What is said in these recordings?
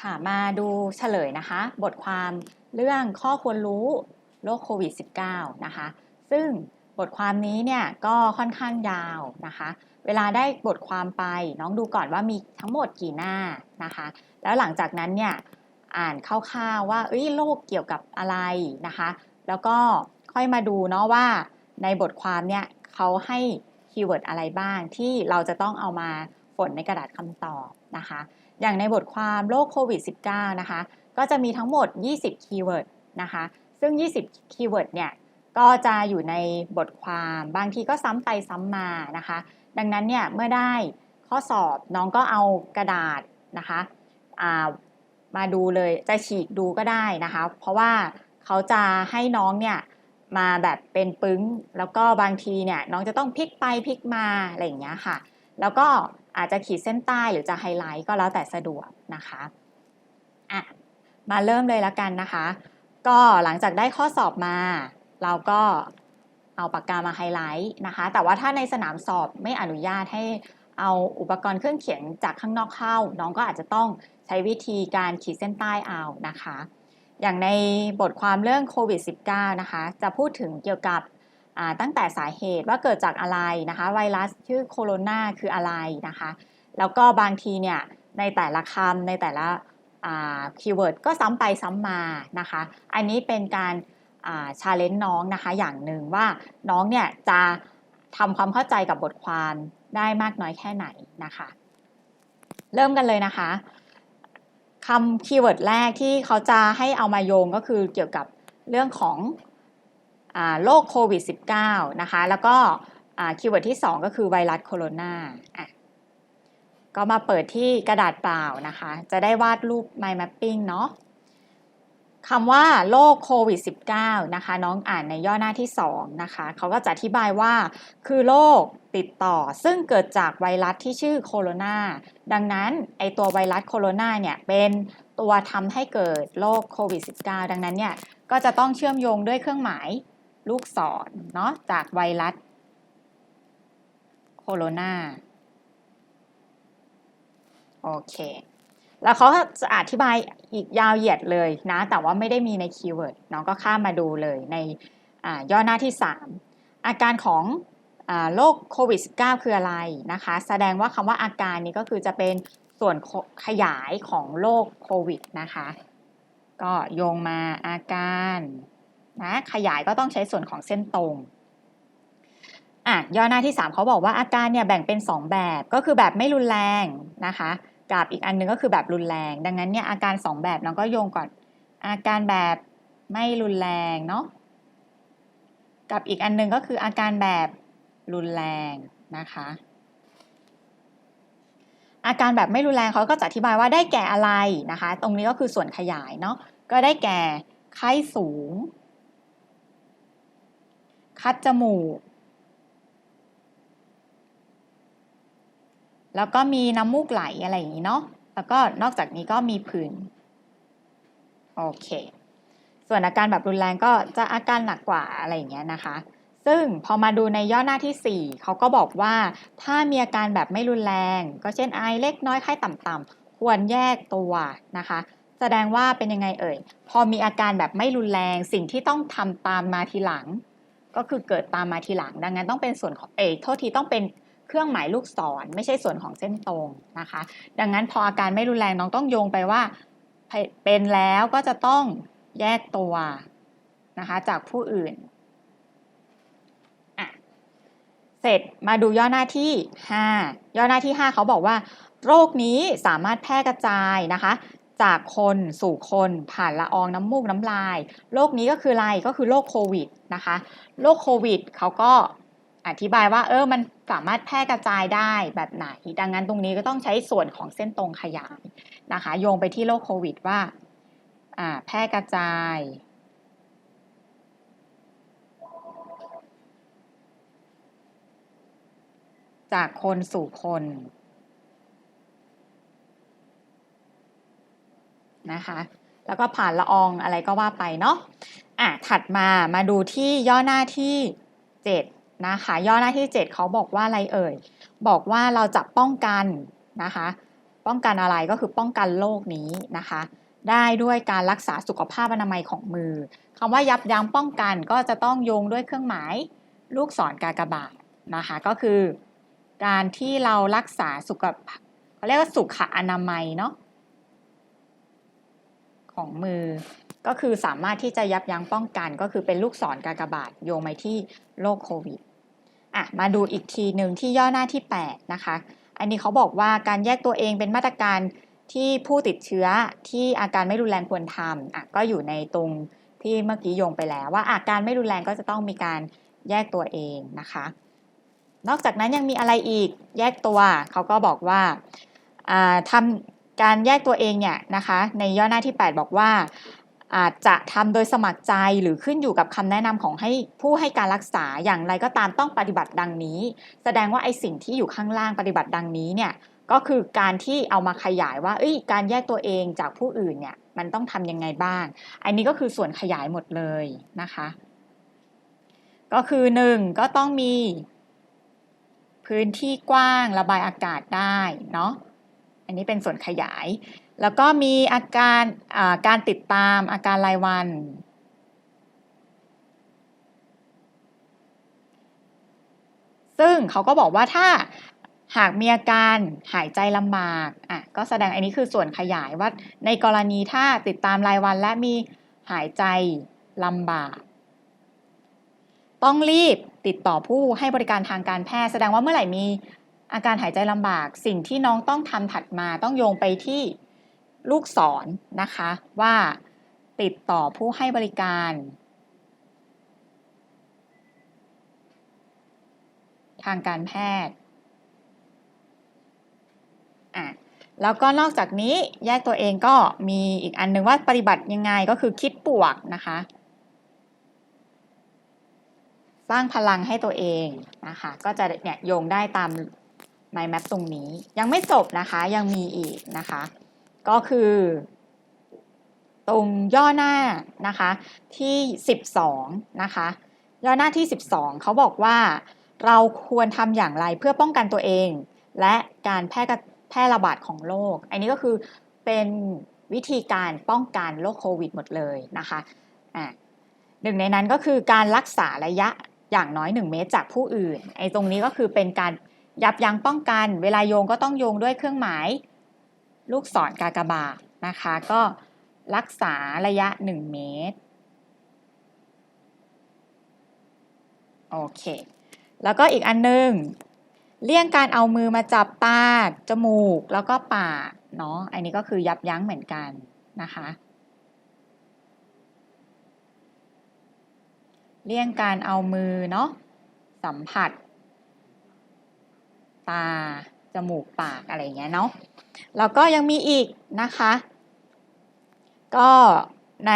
ค่ะมาดูเฉลยนะคะ บทความเรื่องข้อควรรู้โรคโควิด -19 นะคะ ซึ่งบทความนี้เนี่ยก็ค่อนข้างยาวนะคะ เวลาได้บทความไปน้องดูก่อนว่ามีทั้งหมดกี่หน้านะคะ แล้วหลังจากนั้นเนี่ยอ่านคร่าวๆว่าเอ้ยโรคเกี่ยวกับอะไรนะคะ แล้วก็ค่อยมาดูเนาะว่าในบทความเนี่ยเขาให้คีย์เวิร์ดอะไรบ้างที่เราจะต้องเอามาฝนในกระดาษคำตอบนะคะ อย่างในบทความโรคโควิด -19 นะคะ ก็จะมีทั้งหมด 20 คีย์เวิร์ดนะคะ ซึ่ง 20 คีย์เวิร์ดเนี่ย ก็จะอยู่ในบทความบางทีก็ซ้ำไปซ้ำมานะคะ ดังนั้นเนี่ย เมื่อได้ข้อสอบน้องก็เอากระดาษนะคะมาดูเลยจะฉีกดูก็ได้นะคะ เพราะว่าเขาจะให้น้องเนี่ยมาแบบเป็นปึ้ง แล้วก็บางทีเนี่ยน้องจะต้องพลิกไปพลิกมาอะไรอย่างเงี้ยค่ะ แล้วก็ อาจจะขีดเส้นใต้หรือจะไฮไลท์ก็แล้วแต่สะดวกนะคะอะมาเริ่มเลยล้วกันนะคะ ก็หลังจากได้ข้อสอบมา เราก็เอาปากกามาไฮไลท์นะคะ แต่ว่าถ้าในสนามสอบไม่อนุญาตให้เอาอุปกรณ์เครื่องเขียนจากข้างนอกเข้า น้องก็อาจจะต้องใช้วิธีการขีดเส้นใต้เอานะคะ อย่างในบทความเรื่องโควิด -19 นะคะ จะพูดถึงเกี่ยวกับ ตั้งแต่สาเหตุว่าเกิดจากอะไรนะคะ ไวรัสชื่อโคโรนาคืออะไรนะคะ แล้วก็บางทีเนี่ยในแต่ละคำในแต่ละคีย์เวิร์ดก็ซ้ำไปซ้ำมานะคะ อันนี้เป็นการชาเลนจ์น้องนะคะอย่างหนึ่งว่าน้องเนี่ยจะทำความเข้าใจกับบทความได้มากน้อยแค่ไหนนะคะ เริ่มกันเลยนะคะคำคีย์เวิร์ดแรกที่เขาจะให้เอามาโยงก็คือเกี่ยวกับเรื่องของ โรคโควิด -19 นะคะ แล้วก็คีย์เวิร์ดที่ 2 ก็คือไวรัสโคโรนาก็มาเปิดที่กระดาษเปล่านะคะ จะได้วาดรูป mind mapping เนาะคำว่าโรคโควิด -19 นะคะ น้องอ่านในย่อหน้าที่ 2 นะคะ เขาก็จะอธิบายว่าคือโรคติดต่อซึ่งเกิดจากไวรัสที่ชื่อโคโรนา ดังนั้น ไอตัวไวรัสโคโรนาเนี่ย เป็นตัวทำให้เกิดโรคโควิด -19 ดังนั้นเนี่ย ก็จะต้องเชื่อมโยงด้วยเครื่องหมาย ลูกศรเนาะจากไวรัสโคโรนาโอเค แล้วเขาจะอธิบายอีกยาวเหยียดเลยนะ แต่ว่าไม่ได้มีในคีย์เวิร์ดน้องก็ข้ามมาดูเลยในย่อหน้าที่ 3 อาการของโรคโควิด -19 คืออะไรนะคะ แสดงว่าคำว่าอาการนี้ก็คือจะเป็นส่วนขยายของโรคโควิดนะคะ ก็โยงมาอาการ นะขยายก็ต้องใช้ส่วนของเส้นตรงอะย่อหน้าที่ 3เขาบอกว่าอาการเนี่ยแบ่งเป็น 2 แบบก็คือแบบไม่รุนแรงนะคะ กับอีกอันนึงก็คือแบบรุนแรง ดังนั้นเนี่ยอาการ 2 แบบน้องก็โยงก่อนอาการแบบไม่รุนแรงเนาะกับอีกอันนึงก็คืออาการแบบรุนแรงนะคะ อาการแบบไม่รุนแรงเขาก็จะอธิบายว่าได้แก่อะไรนะคะ ตรงนี้ก็คือส่วนขยายเนาะก็ได้แก่ไข้สูง คัดจมูก แล้วก็มีน้ำมูกไหลอะไรอย่างนี้เนาะ แล้วก็นอกจากนี้ก็มีผื่น โอเค ส่วนอาการแบบรุนแรงก็จะอาการหนักกว่าอะไรอย่างเงี้ยนะคะ ซึ่งพอมาดูในย่อหน้าที่ 4 เขาก็บอกว่าถ้ามีอาการแบบไม่รุนแรง ก็เช่นไอเล็กน้อยไข้ต่ำๆควรแยกตัวนะคะแสดงว่าเป็นยังไงเอ่ย พอมีอาการแบบไม่รุนแรงสิ่งที่ต้องทำตามมาทีหลัง ก็คือเกิดตามมาทีหลังดังนั้นต้องเป็นส่วนของเอโทษทีต้องเป็นเครื่องหมายลูกศรไม่ใช่ส่วนของเส้นตรงนะคะ ดังนั้นพออาการไม่รุนแรงน้องต้องโยงไปว่า เป็นแล้วก็จะต้องแยกตัวนะคะจากผู้อื่น เสร็จมาดูย่อหน้าที่ 5 ย่อหน้าที่ 5 เขาบอกว่า โรคนี้สามารถแพร่กระจายนะคะ จากคนสู่คนผ่านละอองน้ำมูกน้ำลายโรคนี้ก็คืออะไรก็คือโรคโควิดนะคะโรคโควิดเขาก็อธิบายว่าเออมันสามารถแพร่กระจายได้แบบไหน ดังนั้นตรงนี้ก็ต้องใช้ส่วนของเส้นตรงขยายนะคะโยงไปที่โรคโควิดว่าแพร่กระจาย จากคนสู่คน นะคะ แล้วก็ผ่านละอองอะไรก็ว่าไปเนาะอะถัดมามาดูที่ย่อหน้าที่ 7 นะคะ ย่อหน้าที่ 7 เขาบอกว่าอะไรเอ่ย บอกว่าเราจะป้องกันนะคะ ป้องกันอะไรก็คือป้องกันโรคนี้นะคะ ได้ด้วยการรักษาสุขภาพอนามัยของมือคำว่ายับยั้งป้องกันก็จะต้องโยงด้วยเครื่องหมายลูกศรกากบาทนะคะ ก็คือ การที่เรารักษาสุขเขาเรียกว่าสุขอนามัยเนาะ ของมือ ก็คือสามารถที่จะยับยั้งป้องกัน ก็คือเป็นลูกศรกากบาทโยงไปที่โรคโควิดอะมาดูอีกทีหนึ่งที่ย่อหน้าที่ 8 นะคะ อันนี้เขาบอกว่าการแยกตัวเองเป็นมาตรการที่ผู้ติดเชื้อที่อาการไม่รุนแรงควรทำอะก็อยู่ในตรงที่เมื่อกี้โยงไปแล้ว ว่าอาการไม่รุนแรงก็จะต้องมีการแยกตัวเองนะคะ นอกจากนั้นยังมีอะไรอีกแยกตัวเขาก็บอกว่าทำ การแยกตัวเองเนี่ยนะคะในย่อหน้าที่ 8 บอกว่าอาจจะทำโดยสมัครใจหรือขึ้นอยู่กับคำแนะนำของให้ผู้ให้การรักษาอย่างไรก็ตามต้องปฏิบัติดังนี้ แสดงว่าไอสิ่งที่อยู่ข้างล่างปฏิบัติดังนี้เนี่ยก็คือการที่เอามาขยายว่าเอ้ยการแยกตัวเองจากผู้อื่นเนี่ยมันต้องทำยังไงบ้าง อันนี้ก็คือส่วนขยายหมดเลยนะคะ ก็คือ 1 ก็ต้องมี พื้นที่กว้างระบายอากาศได้เนาะ อันนี้เป็นส่วนขยาย แล้วก็มีอาการการติดตามอาการรายวัน ซึ่งเขาก็บอกว่าถ้าหากมีอาการหายใจลำบากอะก็แสดงอันนี้คือส่วนขยายว่าในกรณีถ้าติดตามรายวันและมีหายใจลำบาก ต้องรีบติดต่อผู้ให้บริการทางการแพทย์ แสดงว่าเมื่อไหร่มี อาการหายใจลำบากสิ่งที่น้องต้องทำถัดมาต้องโยงไปที่ลูกศรนนะคะ ว่าติดต่อผู้ให้บริการ ทางการแพทย์อะแล้วก็นอกจากนี้แยกตัวเองก็มีอีกอันนึงว่าปฏิบัติยังไงก็คือคิดบวกนะคะ สร้างพลังให้ตัวเองนะคะ ก็จะเนี่ยโยงได้ตาม mind map ตรงนี้ยังไม่จบนะคะยังมีอีกนะคะ ก็คือ ตรงย่อหน้านะคะที่ 12 นะคะ ย่อหน้าที่ 12 เขาบอกว่าเราควรทำอย่างไรเพื่อป้องกันตัวเอง และการแพร่แพร่ระบาดของโรคอันนี้ก็คือเป็นวิธีการป้องกันโรคโควิดหมดเลยนะคะอ่าหนึ่งในนั้นก็คือการรักษาระยะอย่างน้อย 1 เมตรจากผู้อื่นไอ้ตรงนี้ก็คือเป็นการ ยับยั้งป้องกัน เวลาโยงก็ต้องโยงด้วยเครื่องหมาย ลูกศรกากบาทนะคะ ก็รักษาระยะ 1 เมตร โอเค แล้วก็อีกอันนึง เลี่ยงการเอามือมาจับตา จมูก แล้วก็ปาก เนาะ อันนี้ก็คือยับยั้งเหมือนกันนะคะ เลี่ยงการเอามือเนาะสัมผัส ตา จมูกปากอะไรเงี้ยเนาะแล้วก็ยังมีอีกนะคะ ก็ใน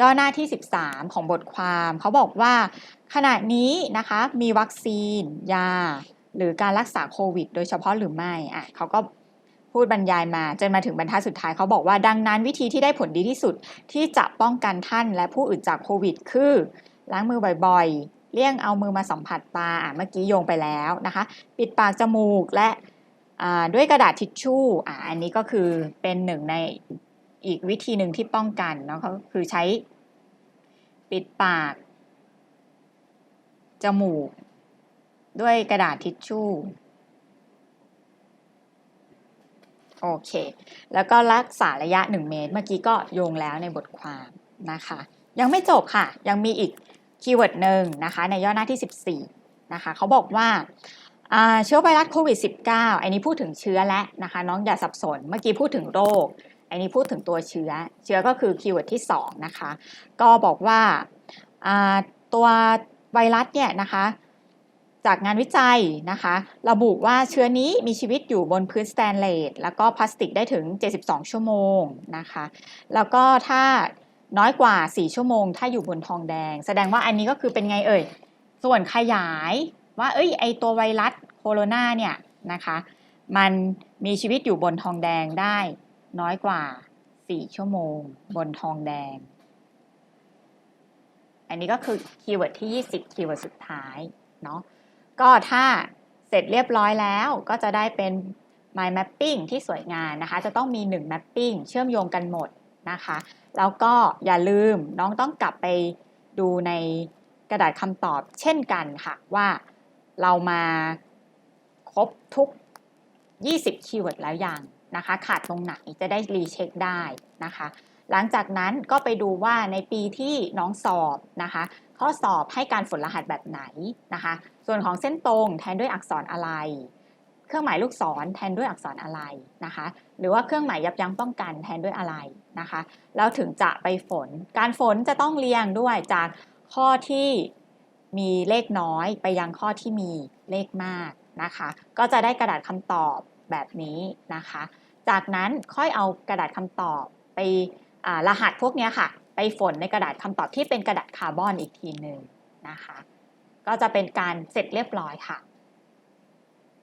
ย่อหน้าที่ 13 ของบทความเขาบอกว่าขณะนี้นะคะมีวัคซีน ยา หรือการรักษาโควิด โดยเฉพาะหรือไม่อะเขาก็พูดบรรยายมาจนมาถึงบรรทัดสุดท้ายเขาบอกว่าดังนั้นวิธีที่ได้ผลดีที่สุดที่จะป้องกันท่านและผู้อื่นจากโควิด คือ ล้างมือบ่อย เลี่ยงเอามือมาสัมผัสตาเมื่อกี้โยงไปแล้วนะคะ ปิดปากจมูกและด้วยกระดาษทิชชู่อ่อันนี้ก็คือเป็นหนึ่งในอีกวิธีหนึ่งที่ป้องกันเนาะก็คือใช้ปิดปากจมูก ด้วยกระดาษทิชชู่โอเค แล้วก็รักษาระยะ 1 เมตร เมื่อกี้ก็โยงแล้วในบทความนะคะ ยังไม่จบค่ะ ยังมีอีก คีย์เวิร์ดหนึ่งนะคะในย่อหน้าที่ 14นะคะเขาบอกว่าเชื้อไวรัสโควิด -19 อันนี้พูดถึงเชื้อและนะคะน้องอย่าสับสน เมื่อกี้พูดถึงโรค อันนี้พูดถึงตัวเชื้อ เชื้อก็คือคีย์เวิร์ดที่ 2 นะคะ ก็บอกว่าตัวไวรัสเนี่ยนะคะจากงานวิจัยนะคะ ระบุว่าเชื้อนี้มีชีวิตอยู่บนพื้นสแตนเลสแล้วก็พลาสติกได้ถึง 72 ชั่วโมงนะคะ แล้วก็ถ้า น้อยกว่า 4 ชั่วโมง ถ้าอยู่บนทองแดง แสดงว่าอันนี้ก็คือเป็นไงเอ่ย ส่วนขยายว่า เอ้ยไอตัวไวรัสโคโรนาเนี่ยนะคะ มันมีชีวิตอยู่บนทองแดงได้ น้อยกว่า 4 ชั่วโมง บนทองแดง อันนี้ก็คือคีย์เวิร์ดที่ 20 คีย์เวิร์ดสุดท้ายเนาะก็ถ้าเสร็จเรียบร้อยแล้วก็จะได้เป็น mind mapping ที่สวยงามนะคะ จะต้องมี 1 mapping เชื่อมโยงกันหมดนะคะ แล้วก็อย่าลืมน้องต้องกลับไปดูในกระดาษคำตอบเช่นกันค่ะ ว่าเรามาครบทุก 20 คีย์เวิร์ดแล้วยังนะคะ ขาดตรงไหนจะได้รีเช็คได้นะคะ หลังจากนั้นก็ไปดูว่าในปีที่น้องสอบนะคะ ข้อสอบให้การฝนรหัสแบบไหนนะคะ ส่วนของเส้นตรงแทนด้วยอักษรอะไร เครื่องหมายลูกศรแทนด้วยอักษรอะไรนะคะ หรือว่าเครื่องหมายยับยั้งป้องกันแทนด้วยอะไรนะคะแล้วถึงจะไปฝน การฝนจะต้องเรียงด้วยจากข้อที่มีเลขน้อยไปยังข้อที่มีเลขมากนะคะ ก็จะได้กระดาษคำตอบแบบนี้นะคะ จากนั้นค่อยเอากระดาษคำตอบไปรหัสพวกนี้ค่ะ ไปฝนในกระดาษคำตอบที่เป็นกระดาษคาร์บอนอีกทีหนึ่งนะคะ ก็จะเป็นการเสร็จเรียบร้อยค่ะ